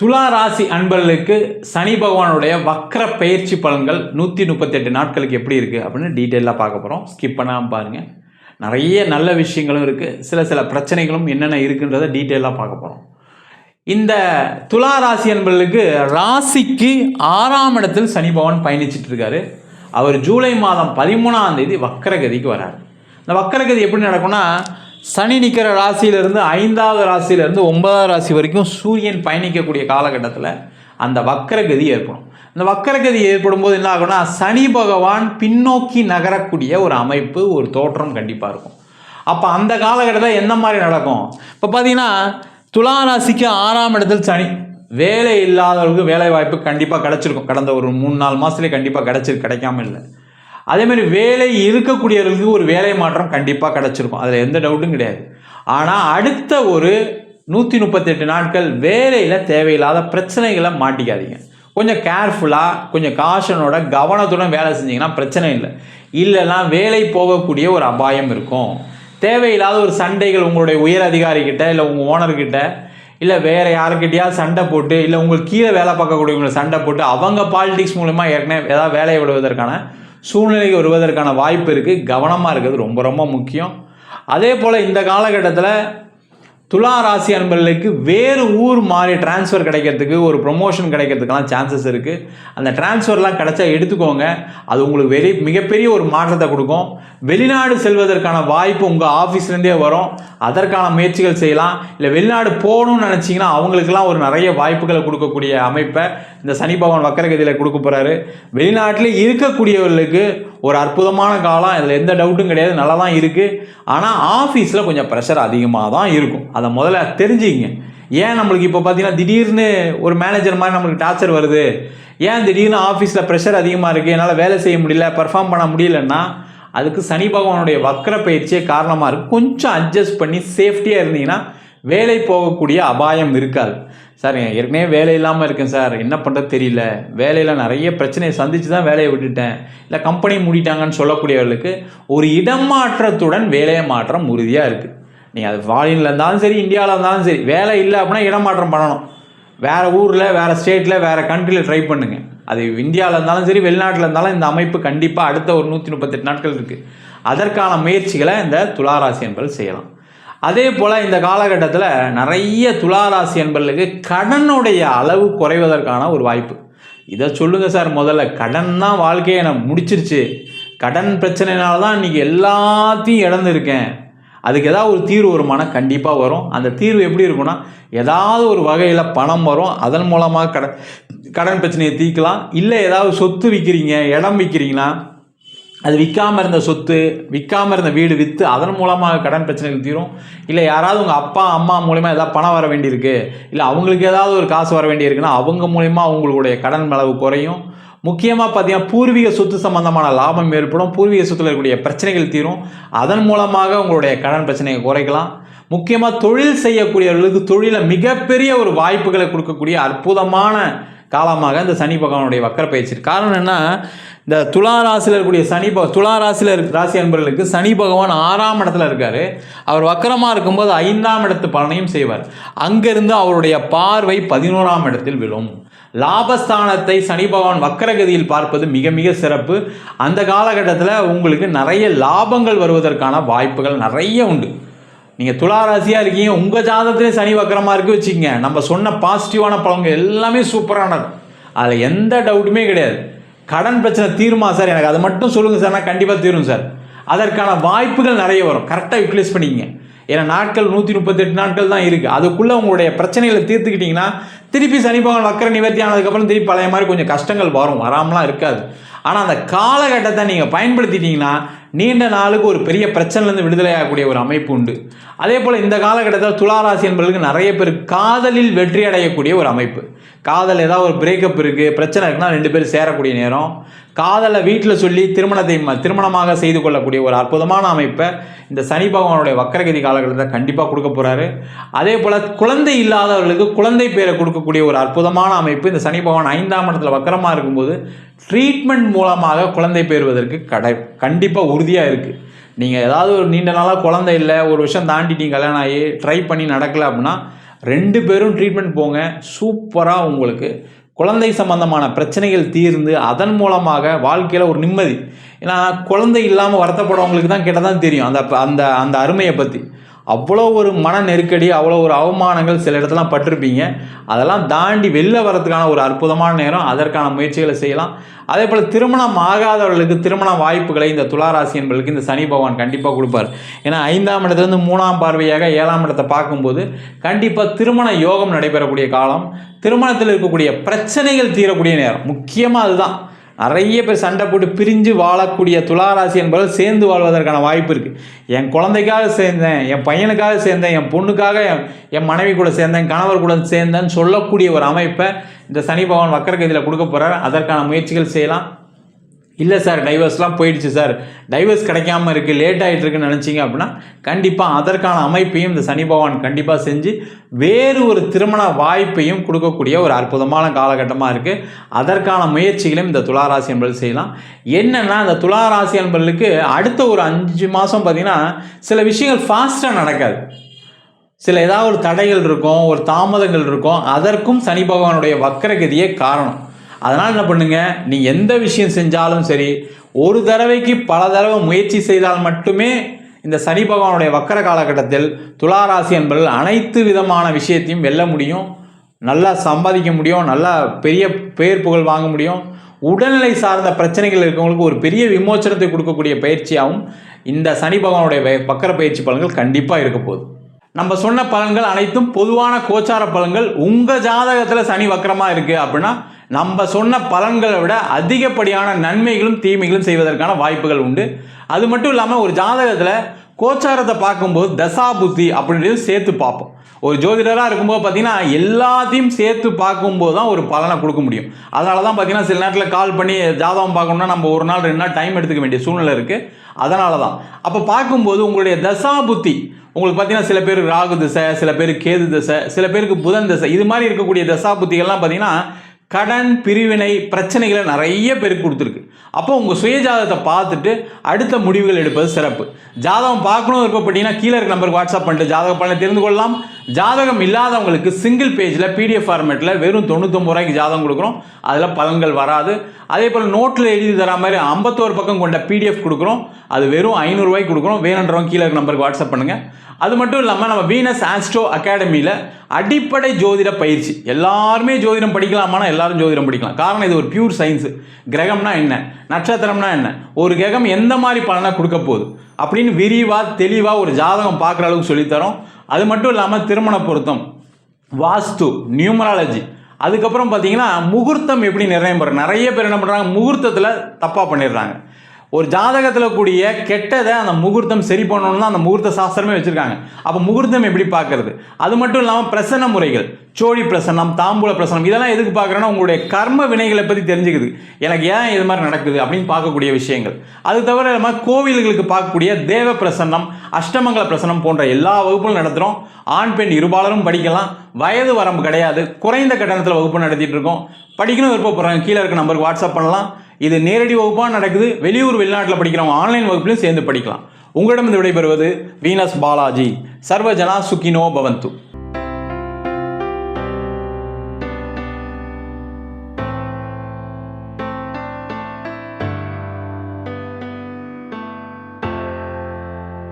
துலா ராசி அன்பர்களுக்கு சனி பகவானுடைய வக்ர பயிற்சி பலன்கள் நூற்றி முப்பத்தெட்டு நாட்களுக்கு எப்படி இருக்குது அப்படின்னு டீட்டெயிலாக பார்க்க போகிறோம் ஸ்கிப் பண்ணாமல் பாருங்கள் நிறைய நல்ல விஷயங்களும் இருக்குது சில சில பிரச்சனைகளும் என்னென்ன இருக்குன்றதை டீட்டெயிலாக பார்க்க போகிறோம் இந்த துலா ராசி அன்பர்களுக்கு ராசிக்கு ஆறாம் இடத்தில் சனி பகவான் பயணிச்சிட்டு இருக்காரு. அவர் ஜூலை மாதம் பதிமூணாம் தேதி வக்கரகதிக்கு வரார். இந்த வக்கரகதி எப்படி நடக்கும்னா சனி நிற்கிற ராசியிலிருந்து ஐந்தாவது ராசியிலிருந்து ஒன்பதாவது ராசி வரைக்கும் சூரியன் பயணிக்கக்கூடிய காலகட்டத்தில் அந்த வக்கரகதி ஏற்படும். இந்த வக்கரகதி ஏற்படும் போது என்ன ஆகும்னா சனி பகவான் பின்னோக்கி நகரக்கூடிய ஒரு அமைப்பு ஒரு தோற்றம் கண்டிப்பாக இருக்கும். அப்போ அந்த காலகட்டத்தில் எந்த மாதிரி நடக்கும்? இப்போ பார்த்தீங்கன்னா துலா ராசிக்கு ஆறாம் இடத்தில் சனி. வேலை இல்லாதவர்களுக்கு வேலை வாய்ப்பு கண்டிப்பாக கிடச்சிருக்கும். கடந்த ஒரு மூணு நாலு மாதத்துலேயே கண்டிப்பாக கிடச்சிருக்கு கிடைக்காம இல்லை. அதேமாதிரி வேலை இருக்கக்கூடியவர்களுக்கு ஒரு வேலை மாற்றம் கண்டிப்பாக கிடச்சிருக்கும். அதில் எந்த டவுட்டும் கிடையாது. ஆனால் அடுத்த ஒரு நூற்றி முப்பத்தெட்டு நாட்கள் வேலையில் தேவையில்லாத பிரச்சனைகளை மாட்டிக்காதீங்க. கொஞ்சம் கேர்ஃபுல்லாக கொஞ்சம் காஷனோட கவனத்துடன் வேலை செஞ்சீங்கன்னா பிரச்சனை இல்லை. இல்லைன்னா வேலை போகக்கூடிய ஒரு அபாயம் இருக்கும். தேவையில்லாத ஒரு சண்டைகள் உங்களுடைய உயர் அதிகாரிகிட்ட இல்லை உங்கள் ஓனர்கிட்ட இல்லை வேறு யாருக்கிட்டையாவது சண்டை போட்டு இல்லை உங்களுக்கு கீழே வேலை பார்க்கக்கூடியவங்களை சண்டை போட்டு அவங்க பாலிடிக்ஸ் மூலமாக ஏற்கனவே ஏதாவது வேலையை விடுவதற்கான சூழ்நிலைக்கு வருவதற்கான வாய்ப்பு இருக்குது கவனமாக இருக்கிறது ரொம்ப ரொம்ப முக்கியம். அதே போல் இந்த காலகட்டத்தில் துலா ராசி அன்பர்களுக்கு வேறு ஊர் மாறி டிரான்ஸ்ஃபர் கிடைக்கிறதுக்கு ஒரு ப்ரொமோஷன் கிடைக்கிறதுக்கெல்லாம் சான்சஸ் இருக்குது அந்த டிரான்ஸ்ஃபர்லாம் கிடைச்சா எடுத்துக்கோங்க. அது உங்களுக்கு வெறி மிகப்பெரிய ஒரு மாற்றத்தை கொடுக்கும். வெளிநாடு செல்வதற்கான வாய்ப்பு உங்கள் ஆஃபீஸ்லேருந்தே வரும். அதற்கான முயற்சிகள் செய்யலாம். இல்லை வெளிநாடு போகணும்னு நினச்சிங்கன்னா அவங்களுக்கெல்லாம் ஒரு நிறைய வாய்ப்புகளை கொடுக்கக்கூடிய அமைப்பை இந்த சனி பகவான் வக்கரகதியில் கொடுக்க போகிறாரு வெளிநாட்டில் இருக்கக்கூடியவர்களுக்கு ஒரு அற்புதமான காலம். இதில் எந்த டவுட்டும் கிடையாது. நல்லா தான் இருக்குது ஆனால் ஆஃபீஸில் கொஞ்சம் ப்ரெஷர் அதிகமாக தான் இருக்கும். அதை முதல்ல தெரிஞ்சுக்கிங்க ஏன் நம்மளுக்கு இப்போ பார்த்தீங்கன்னா திடீர்னு ஒரு மேனேஜர் மாதிரி நம்மளுக்கு டார்ச்சர் வருது. ஏன் திடீர்னு ஆஃபீஸில் ப்ரெஷர் அதிகமாக இருக்குது என்னால் வேலை செய்ய முடியல பர்ஃபார்ம் பண்ண முடியலன்னா அதுக்கு சனி பகவானுடைய வக்கர பயிற்சியே காரணமாக இருக்குது கொஞ்சம் அட்ஜஸ்ட் பண்ணி சேஃப்டியாக இருந்தீங்கன்னா வேலை போகக்கூடிய அபாயம் இருக்காது. சார் ஏற்கனவே வேலை இல்லாமல் இருக்கேன் சார். என்ன பண்ணுறது தெரியல. வேலையில் நிறைய பிரச்சனையை சந்தித்து தான் வேலையை விட்டுட்டேன். இல்லை கம்பெனி மூடிட்டாங்கன்னு சொல்லக்கூடியவர்களுக்கு ஒரு இடமாற்றத்துடன் வேலையை மாற்றம் உறுதியாக இருக்குது நீங்கள் அது ஃபாரினில் இருந்தாலும் சரி இந்தியாவில் இருந்தாலும் சரி வேலை இல்லை அப்படின்னா இடமாற்றம் பண்ணணும். வேறு ஊரில் வேறு ஸ்டேட்டில் வேறு கண்ட்ரியில் ட்ரை பண்ணுங்கள் அது இந்தியாவில் இருந்தாலும் சரி வெளிநாட்டில் இருந்தாலும் இந்த அமைப்பு கண்டிப்பாக அடுத்த ஒரு நூற்றி முப்பத்தெட்டு நாட்கள் இருக்குது அதற்கான முயற்சிகளை இந்த துளாராசி என்பது செய்யலாம். அதே போல் இந்த காலகட்டத்தில் நிறைய துளாராசி என்பர்களுக்கு கடனுடைய அளவு குறைவதற்கான ஒரு வாய்ப்பு. இதை சொல்லுங்கள் சார் முதல்ல. கடன் தான் வாழ்க்கையை நான் முடிச்சிருச்சு. கடன் பிரச்சனைனால தான் இன்றைக்கி எல்லாத்தையும் இழந்திருக்கேன். அதுக்கு ஏதாவது ஒரு தீர்வு வருமானா கண்டிப்பாக வரும். அந்த தீர்வு எப்படி இருக்கும்னா ஏதாவது ஒரு வகையில் பணம் வரும். அதன் மூலமாக கடன் கடன் பிரச்சனையை தீர்க்கலாம். இல்லை ஏதாவது சொத்து விற்கிறீங்க இடம் விற்கிறீங்கன்னா அது விற்காமல் இருந்த சொத்து விற்காமல் இருந்த வீடு விற்று அதன் மூலமாக கடன் பிரச்சனைகள் தீரும். இல்லை யாராவது உங்கள் அப்பா அம்மா மூலிமா ஏதாவது பணம் வர வேண்டியிருக்கு. இல்லை அவங்களுக்கு ஏதாவது ஒரு காசு வர வேண்டியிருக்குன்னா அவங்க மூலிமா அவங்களுடைய கடன் அளவு குறையும். முக்கியமாக பார்த்தீங்கன்னா பூர்வீக சொத்து சம்பந்தமான லாபம் ஏற்படும். பூர்வீக சொத்தில் இருக்கக்கூடிய பிரச்சனைகள் தீரும். அதன் மூலமாக உங்களுடைய கடன் பிரச்சனையை குறைக்கலாம். முக்கியமாக தொழில் செய்யக்கூடியவர்களுக்கு தொழிலை மிகப்பெரிய ஒரு வாய்ப்புகளை கொடுக்கக்கூடிய அற்புதமான காலமாக இந்த சனி பகவானுடைய வக்கர பயிற்சி காரணம் என்ன? இந்த துலா ராசியில் இருக்கக்கூடிய சனி ப துலா ராசியில் இருக்க ராசி அன்பர்களுக்கு சனி பகவான் ஆறாம் இடத்துல இருக்கார். அவர் வக்கரமாக இருக்கும்போது ஐந்தாம் இடத்து பலனையும் செய்வார். அங்கிருந்து அவருடைய பார்வை பதினோராம் இடத்தில் விழும். லாபஸ்தானத்தை சனி பகவான் வக்கரகதியில் பார்ப்பது மிக மிக சிறப்பு. அந்த காலகட்டத்தில் உங்களுக்கு நிறைய லாபங்கள் வருவதற்கான வாய்ப்புகள் நிறைய உண்டு. நீங்கள் துளாராசியாக இருக்கீங்க உங்கள் ஜாதகத்திலே சனி வக்கரமாக இருக்கு வச்சுக்கோங்க. நம்ம சொன்ன பாசிட்டிவான பழங்கள் எல்லாமே சூப்பரானது அதில் எந்த டவுட்டுமே கிடையாது. கடன் பிரச்சனை தீருமா சார்? எனக்கு அதை மட்டும் சொல்லுங்கள் சார் நான் கண்டிப்பாக தீரும் சார். அதற்கான வாய்ப்புகள் நிறைய வரும். கரெக்டாக யூட்டிலைஸ் பண்ணிக்கங்க. ஏன்னா நாட்கள் நூற்றி முப்பத்தெட்டு நாட்கள் தான் இருக்குது அதுக்குள்ளே உங்களுடைய பிரச்சனைகளை தீர்த்துக்கிட்டிங்கன்னா திருப்பி சனி பகவான் வக்கர நிவர்த்தி ஆனதுக்கப்புறம் திருப்பி பழைய மாதிரி கொஞ்சம் கஷ்டங்கள் வரும். வராமலாம் இருக்காது. ஆனால் அந்த காலகட்டத்தை நீங்கள் பயன்படுத்திட்டிங்கன்னா நீண்ட நாளுக்கு ஒரு பெரிய பிரச்சனைலேருந்து விடுதலையாகக்கூடிய ஒரு அமைப்பு உண்டு. அதே போல் இந்த காலகட்டத்தில் துளாராசி என்பவர்களுக்கு நிறைய பேர் காதலில் வெற்றி அடையக்கூடிய ஒரு அமைப்பு. காதல் ஏதாவது ஒரு பிரேக்கப் இருக்குது பிரச்சனை இருக்குன்னா ரெண்டு பேரும் சேரக்கூடிய நேரம். காதலை வீட்டில் சொல்லி திருமணத்தை ம- திருமணமாக செய்து கொள்ளக்கூடிய ஒரு அற்புதமான அமைப்பை இந்த சனி பகவானுடைய வக்கரகதி காலகட்டத்தில் கண்டிப்பாக கொடுக்க போகிறாரு அதே போல் குழந்தை இல்லாதவர்களுக்கு குழந்தை பேரை கொடுக்கக்கூடிய ஒரு அற்புதமான அமைப்பு இந்த சனி பகவான் ஐந்தாம் இடத்துல வக்கரமாக இருக்கும்போது ட்ரீட்மெண்ட் மூலமாக குழந்தை பெறுவதற்கு கடை கண்டிப்பாக உறுதியாக இருக்குது நீங்கள் ஏதாவது ஒரு நீண்ட நாளாக குழந்தை இல்லை ஒரு வருஷம் தாண்டிட்டீங்க கல்யாணம் ஆகி ட்ரை பண்ணி நடக்கலை அப்படின்னா ரெண்டு பேரும் ட்ரீட்மெண்ட் போங்க. சூப்பராக உங்களுக்கு குழந்தை சம்பந்தமான பிரச்சனைகள் தீர்ந்து அதன் மூலமாக வாழ்க்கையில் ஒரு நிம்மதி. ஏன்னா குழந்தை இல்லாமல் வருத்தப்படுறவங்களுக்கு தான் கேட்டால் தான் தெரியும். அந்த அந்த அந்த அருமையை பற்றி அவ்வளோ ஒரு மன நெருக்கடி அவ்வளோ ஒரு அவமானங்கள் சில இடத்துலாம் பட்டிருப்பீங்க. அதெல்லாம் தாண்டி வெளில வரதுக்கான ஒரு அற்புதமான நேரம். அதற்கான முயற்சிகளை செய்யலாம். அதே போல் திருமணம் ஆகாதவர்களுக்கு திருமண வாய்ப்புகளை இந்த துளாராசி என்பதற்கு இந்த சனி பகவான் கண்டிப்பாக கொடுப்பார். ஏன்னா ஐந்தாம் இடத்துலேருந்து மூணாம் பார்வையாக ஏழாம் இடத்தை பார்க்கும்போது கண்டிப்பாக திருமண யோகம் நடைபெறக்கூடிய காலம். திருமணத்தில் இருக்கக்கூடிய பிரச்சனைகள் தீரக்கூடிய நேரம். முக்கியமாக அதுதான். நிறைய பேர் சண்டை போட்டு பிரிஞ்சு வாழக்கூடிய துளாராசி என்பவர்கள் சேர்ந்து வாழ்வதற்கான வாய்ப்பு இருக்குது என் குழந்தைக்காக சேர்ந்தேன் என் பையனுக்காக சேர்ந்தேன் என் பொண்ணுக்காக என் என் மனைவி கூட சேர்ந்தேன் கணவர் கூட சேர்ந்தேன்னு சொல்லக்கூடிய ஒரு அமைப்பை இந்த சனி பகவான் வக்கரகதியில் கொடுக்க போகிறார் அதற்கான முயற்சிகள் செய்யலாம். இல்லை சார் டைவர்ஸ்லாம் போயிடுச்சு சார். டைவர்ஸ் கிடைக்காம இருக்குது லேட் ஆகிட்டுருக்குன்னு நினச்சிங்க அப்படின்னா கண்டிப்பாக அதற்கான அமைப்பையும் இந்த சனி பகவான் கண்டிப்பாக செஞ்சு வேறு ஒரு திருமண வாய்ப்பையும் கொடுக்கக்கூடிய ஒரு அற்புதமான காலகட்டமாக இருக்குது அதற்கான முயற்சிகளையும் இந்த துளாராசி என்பது செய்யலாம். என்னென்னா இந்த துளாராசி என்பர்களுக்கு அடுத்த ஒரு அஞ்சு மாதம் பார்த்திங்கன்னா சில விஷயங்கள் ஃபாஸ்ட்டாக நடக்காது. சில ஏதாவது ஒரு தடைகள் இருக்கும் ஒரு தாமதங்கள் இருக்கும். அதற்கும் சனி பகவானுடைய வக்கரகதியே காரணம். அதனால் என்ன பண்ணுங்க நீ எந்த விஷயம் செஞ்சாலும் சரி ஒரு தடவைக்கு பல தடவை முயற்சி செய்தால் மட்டுமே இந்த சனி பகவானுடைய வக்கர காலகட்டத்தில் துளாராசி என்பவர்கள் அனைத்து விதமான விஷயத்தையும் வெல்ல முடியும் நல்லா சம்பாதிக்க முடியும் நல்லா பெரிய பெயர் புகழ் வாங்க முடியும். உடல்நிலை சார்ந்த பிரச்சனைகள் இருக்கவங்களுக்கு ஒரு பெரிய விமோச்சனத்தை கொடுக்கக்கூடிய பயிற்சியாகவும் இந்த சனி பகவானுடைய வக்கர பயிற்சி பலன்கள் கண்டிப்பாக இருக்க போகுது. நம்ம சொன்ன பலன்கள் அனைத்தும் பொதுவான கோச்சார பலன்கள். உங்கள் ஜாதகத்தில் சனி வக்கரமாக இருக்குது அப்படின்னா நம்ம சொன்ன பலன்களை விட அதிகப்படியான நன்மைகளும் தீமைகளும் செய்வதற்கான வாய்ப்புகள் உண்டு. அது மட்டும் இல்லாமல் ஒரு ஜாதகத்தில் கோச்சாரத்தை பார்க்கும்போது தசாபுத்தி அப்படின்றது சேர்த்து பார்ப்போம். ஒரு ஜோதிடராக இருக்கும்போது பார்த்தீங்கன்னா எல்லாத்தையும் சேர்த்து பார்க்கும்போது தான் ஒரு பலனை கொடுக்க முடியும். அதனால தான் பார்த்தீங்கன்னா சில நேரத்தில் கால் பண்ணி ஜாதகம் பார்க்கணும்னா நம்ம ஒரு நாள் ரெண்டு நாள் டைம் எடுத்துக்க வேண்டிய சூழ்நிலை இருக்குது அதனால தான் அப்போ பார்க்கும்போது உங்களுடைய தசா புத்தி உங்களுக்கு பார்த்தீங்கன்னா சில பேருக்கு ராகு திசை சில பேருக்கு கேது திசை சில பேருக்கு புதன் திசை இது மாதிரி இருக்கக்கூடிய தசா புத்திகள்லாம் பார்த்தீங்கன்னா கடன் பிரிவினை பிரச்சனைகளை நிறைய பேருக்கு கொடுத்துருக்கு. அப்போ உங்கள் சுயஜாதகத்தை பார்த்துட்டு அடுத்த முடிவுகள் எடுப்பது சிறப்பு. ஜாதகம் பார்க்கணும் விருப்பப்பட்டீங்கன்னா கீழே இருக்க நம்பருக்கு வாட்ஸ்அப் பண்ணிட்டு ஜாதக பலனை தெரிந்து கொள்ளலாம். ஜாதகம் இல்லாதவங்களுக்கு சிங்கிள் பேஜில் பிடிஎஃப் ஃபார்மேட்டில் வெறும் தொண்ணூத்தொம்பது ரூபாய்க்கு ஜாதகம் கொடுக்குறோம். அதில் பலன்கள் வராது. அதே போல் நோட்டில் எழுதி தர மாதிரி ஐம்பத்தோரு பக்கம் கொண்ட பிடிஎஃப் கொடுக்குறோம். அது வெறும் ஐநூறுரூவாய்க்கு கொடுக்குறோம். வேணுன்றவங்க கீழே இருக்க நம்பருக்கு வாட்ஸ்அப் பண்ணுங்கள் அது மட்டும் இல்லாமல் நம்ம வீனஸ் ஆஸ்ட்ரோ அகாடமியில் அடிப்படை ஜோதிட பயிற்சி. எல்லாருமே ஜோதிடம் படிக்கலாமானா எல்லாரும் ஜோதிடம் படிக்கலாம். காரணம் இது ஒரு பியூர் சயின்ஸு கிரகம்னா என்ன? நட்சத்திரம்னா என்ன? ஒரு கிரகம் எந்த மாதிரி பலனை கொடுக்க போகுது? அப்படின்னு விரிவாக தெளிவாக ஒரு ஜாதகம் பார்க்குற அளவுக்கு சொல்லித்தரோம். அது மட்டும் இல்லாமல் திருமண பொருத்தம் வாஸ்து நியூமராலஜி. அதுக்கப்புறம் பார்த்தீங்கன்னா முகூர்த்தம் எப்படி நிர்ணயம் பண்ணுறது நிறைய பேர் என்ன பண்ணுறாங்க முகூர்த்தத்தில் தப்பாக பண்ணிடுறாங்க. ஒரு ஜாதகத்தில் கூடிய கெட்டதை அந்த முகூர்த்தம் சரி பண்ணணும்னு தான் அந்த முகூர்த்த சாஸ்திரமே வச்சுருக்காங்க. அப்போ முகூர்த்தம் எப்படி பார்க்கறது? அது மட்டும் இல்லாமல் பிரசன்ன முறைகள் சோழி பிரசன்னம் தாம்பூல பிரசன்னம் இதெல்லாம் எதுக்கு பார்க்குறேன்னா உங்களுடைய கர்ம வினைகளை பற்றி தெரிஞ்சுக்குது. எனக்கு ஏன் இது மாதிரி நடக்குது அப்படின்னு பார்க்கக்கூடிய விஷயங்கள். அது தவிர நம்ம கோவில்களுக்கு பார்க்கக்கூடிய தேவ பிரசன்னம் அஷ்டமங்கல பிரசன்னம் போன்ற எல்லா வகுப்புகளும் நடத்துகிறோம் ஆண் பெண் இருபாலரும் படிக்கலாம். வயது வரம்பு கிடையாது. குறைந்த கட்டணத்தில் வகுப்பு நடத்திட்டு இருக்கோம். படிக்கணும் விருப்பப்படுறாங்க கீழே இருக்க நம்பருக்கு வாட்ஸ்அப் பண்ணலாம். இது நேரடி வகுப்பாக நடக்குது. வெளியூர் வெளிநாட்டில் படிக்கிறவங்க ஆன்லைன் வகுப்புலையும் சேர்ந்து படிக்கலாம். உங்களிடம் விடைபெறுவது வீனஸ் பாலாஜி. சர்வஜனா சுகினோ பவந்து.